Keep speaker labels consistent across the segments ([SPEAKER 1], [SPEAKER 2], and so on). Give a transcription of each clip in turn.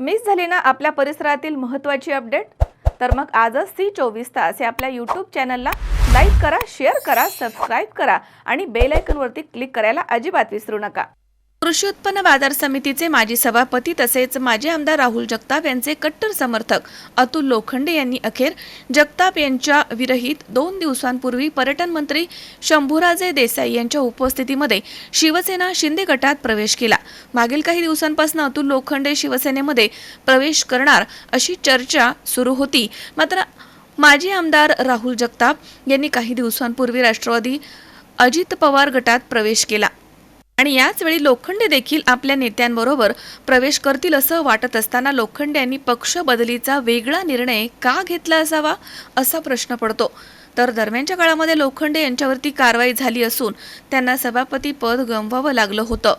[SPEAKER 1] Miss झाली ना आपल्या परिसरातील महत्त्वाची अपडेट? तर मग आजच सी चोवीस तास या आपल्या यूट्यूब चॅनलला लाईक करा शेअर करा सबस्क्राईब करा आणि बेल आयकॉनवरती क्लिक करायला अजिबात विसरू नका. कृषी उत्पन्न बाजार समितीचे माजी सभापती तसेच माजी आमदार राहुल जगताप यांचे कट्टर समर्थक अतुल लोखंडे यांनी अखेर जगताप यांच्या विरहित दोन दिवसांपूर्वी पर्यटन मंत्री शंभूराजे देसाई यांच्या उपस्थितीमध्ये शिवसेना शिंदे गटात प्रवेश केला. मागील काही दिवसांपासून अतुल लोखंडे शिवसेनेमध्ये प्रवेश करणार अशी चर्चा सुरू होती. मात्र माजी आमदार राहुल जगताप यांनी काही दिवसांपूर्वी राष्ट्रवादी अजित पवार गटात प्रवेश केला. आणि याचवेळी लोखंडे देखील आपल्या नेत्यांबरोबर प्रवेश करतील असं वाटत असताना लोखंडे यांनी पक्ष बदलीचा वेगळा निर्णय का घेतला असावा असा प्रश्न पडतो. तर दरम्यानच्या काळामध्ये लोखंडे यांच्यावरती कारवाई झाली असून त्यांना सभापती पद गमवावं लागलं होतं.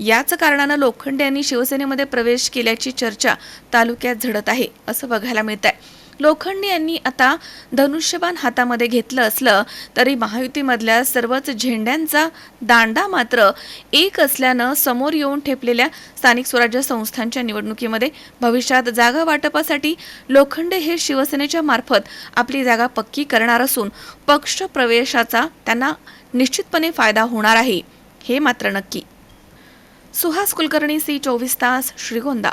[SPEAKER 1] याच कारणानं लोखंडे यांनी शिवसेनेमध्ये प्रवेश केल्याची चर्चा तालुक्यात झडत आहे असं बघायला मिळत आहे लोखंडे यांनी आता धनुष्यबाण हातामध्ये घेतलं असलं तरी महायुतीमधल्या सर्वच झेंड्यांचा दांडा मात्र एक असल्यानं समोर येऊन ठेपलेल्या स्थानिक स्वराज्य संस्थांच्या निवडणुकीमध्ये भविष्यात जागा वाटपासाठी लोखंडे हे शिवसेनेच्या मार्फत आपली जागा पक्की करणार असून पक्ष प्रवेशाचा त्यांना निश्चितपणे फायदा होणार आहे. हे मात्र नक्की. सुहास कुलकर्णी सी चोवीस तास श्रीगोंदा.